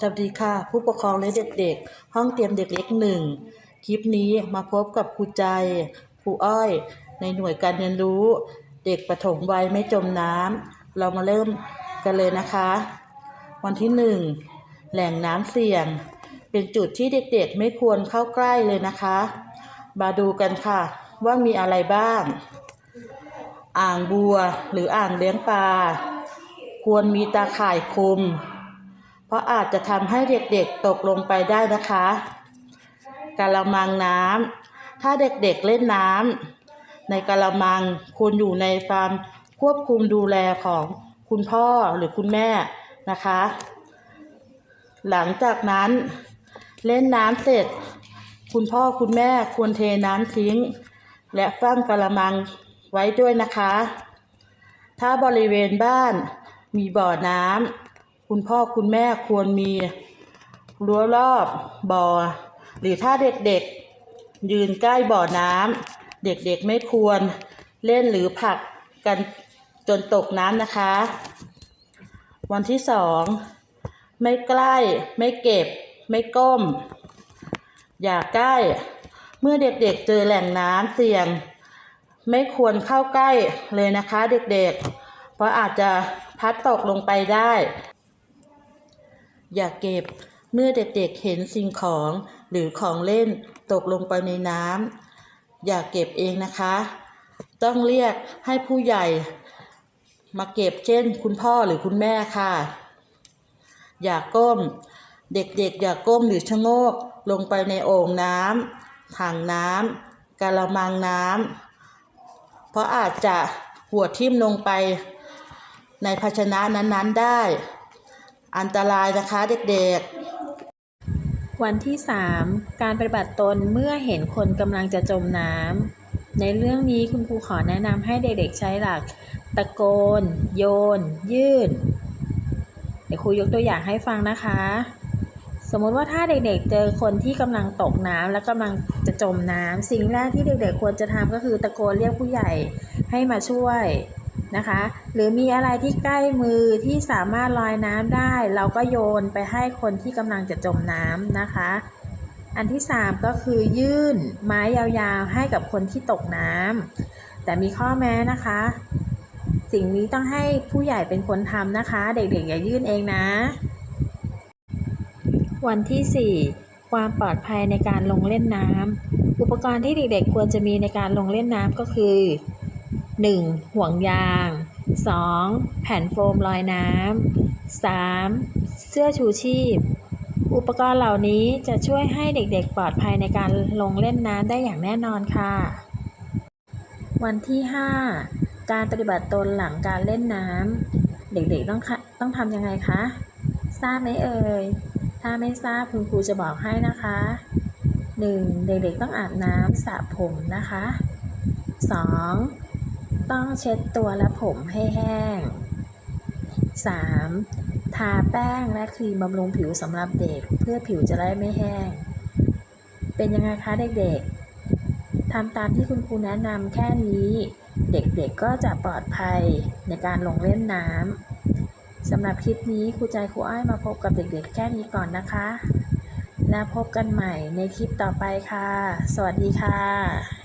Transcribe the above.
สวัสดีค่ะ ผู้ปกครองและเด็กๆ ห้องเตรียมเด็กเล็กหนึ่งคลิปนี้มาพบกับครูใจครูอ้อย ในหน่วยการเรียนรู้ เด็กประถมวัยไม่จมน้ำเรามาเริ่มกันเลยนะคะ วันที่หนึ่งแหล่งน้ำเสี่ยง เป็นจุดที่เด็กๆไม่ควรเข้าใกล้เลยนะคะ มาดูกันค่ะ ว่ามีอะไรบ้าง อ่างบัวหรืออ่างเลี้ยงปลาควรมีตาข่ายคลุม ราะอาจจะทำให้เด็กๆตกลงไปได้นะคะกะละมังน้ำถ้าเด็กๆเล่นน้ำในกะละมังควรอยู่ในความควบคุมดูแลของคุณพ่อหรือคุณแม่นะคะ หลังจากนั้นเล่นน้ำเสร็จ คุณพ่อคุณแม่ควรเทน้ำทิ้ง และฟั่มกะละมังไว้ด้วยนะคะ ถ้าบริเวณบ้านมีบ่อน้ำ คุณพ่อคุณแม่ควรมีรั้วรอบบ่อ หรือถ้าเด็กๆ ยืนใกล้บ่อน้ำเด็กๆไม่ควรเล่นหรือผลักกันจนตกน้ำนะคะ วันที่สองไม่ใกล้ไม่เก็บ ไม่ก้ม อย่าใกล้ เมื่อเด็กๆเจอแหล่งน้ำเสี่ยง ไม่ควรเข้าใกล้เลยนะคะเด็กๆ เพราะอาจจะพัดตกลงไปได้ อย่าเก็บ เมื่อเด็กๆเห็นสิ่งของหรือของเล่นตกลงไปในน้ำอย่าเก็บเองนะคะ ต้องเรียกให้ผู้ใหญ่มาเก็บเช่น คุณพ่อหรือคุณแม่ค่ะ อย่าก้ม เด็กๆ อย่าก้มหรือชะโงกลงไปในโอ่งน้ำถังน้ำกะละมังน้ำเพราะอาจจะหัวทิ่มลงไปในภาชนะนั้นๆได้ อันตรายนะคะเด็กๆ วันที่ 3 การปฏิบัติตนเมื่อเห็นคนกำลังจะจมน้ำ ในเรื่องนี้คุณครูขอแนะนำให้เด็กๆใช้หลัก ตะโกน โยน ยื่น เดี๋ยวครูยกตัวอย่างให้ฟังนะคะ สมมติว่าถ้าเด็กๆ เจอคนที่กำลังตกน้ำและกำลังจะจมน้ำสิ่งแรกที่เด็กๆ ควรจะทำก็คือตะโกนเรียกผู้ใหญ่ให้มาช่วย นะคะ หรือมีอะไรที่ใกล้มือที่สามารถลอยน้ำได้ เราก็โยนไปให้คนที่กำลังจะจมน้ำนะคะ อันที่ 3 ก็คือยื่นไม้ยาวๆให้กับคนที่ตกน้ำแต่มีข้อแม้นะคะ สิ่งนี้ต้องให้ผู้ใหญ่เป็นคนทำนะคะ เด็กๆอย่ายื่นเองนะ วันที่ 4 ความปลอดภัยในการลงเล่นน้ำอุปกรณ์ที่เด็กๆควรจะมีในการลงเล่นน้ำก็คือ 1. ห่วงยาง 2. แผ่นโฟมลอยน้ำ 3. เสื้อชูชีพ อุปกรณ์เหล่านี้จะช่วยให้เด็กๆ ปลอดภัยในการลงเล่นน้ำได้อย่างแน่นอนค่ะ วันที่ 5 การปฏิบัติตนหลังการเล่นน้ำ เด็กๆต้องต้องทำยังไงคะ ทราบไหมเอ่ย ถ้าไม่ทราบคุณครูจะบอกให้นะคะ 1. เด็กๆต้องอาบน้ำสระผมนะคะ 2. ต้องเช็ดตัวและผมให้แห้ง 3. ทาแป้งและครีมบำรุงผิวสำหรับเด็กเพื่อผิวจะได้ไม่แห้ง เป็นยังไงคะเด็กๆทำตามที่คุณครูแนะนำแค่นี้ เด็กๆก็จะปลอดภัยในการลงเล่นน้ำสำหรับคลิปนี้ครูใจครูอ้ายมาพบกับเด็กๆ แค่นี้ก่อนนะคะ แล้วพบกันใหม่ในคลิปต่อไปค่ะ สวัสดีค่ะ